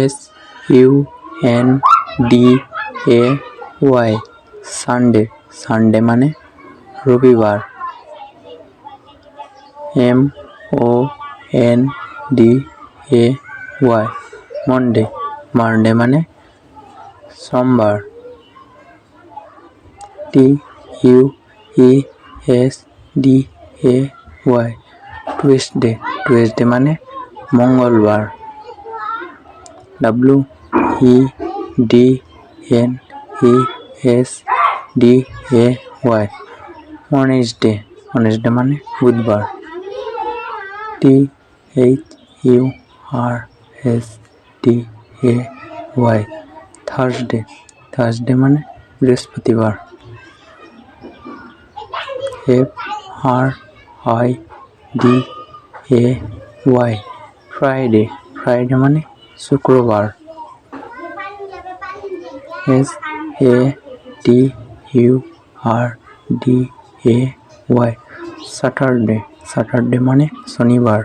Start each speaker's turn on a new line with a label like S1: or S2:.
S1: S U N D A Y Sunday Sunday মানে রবিবার। M O N D A Y Monday Monday মানে সোমবার। T U E S D A Y Tuesday Tuesday মানে মঙ্গলবার। W E D N E S D A Y Wednesday Wednesday মানে বুধবার। T H U R S D A Y Thursday Thursday মানে বৃহস্পতিবার। F R I D A Y Friday Friday মানে শুক্রবার। S A T U R D A Y Saturday Saturday মানে শনিবার।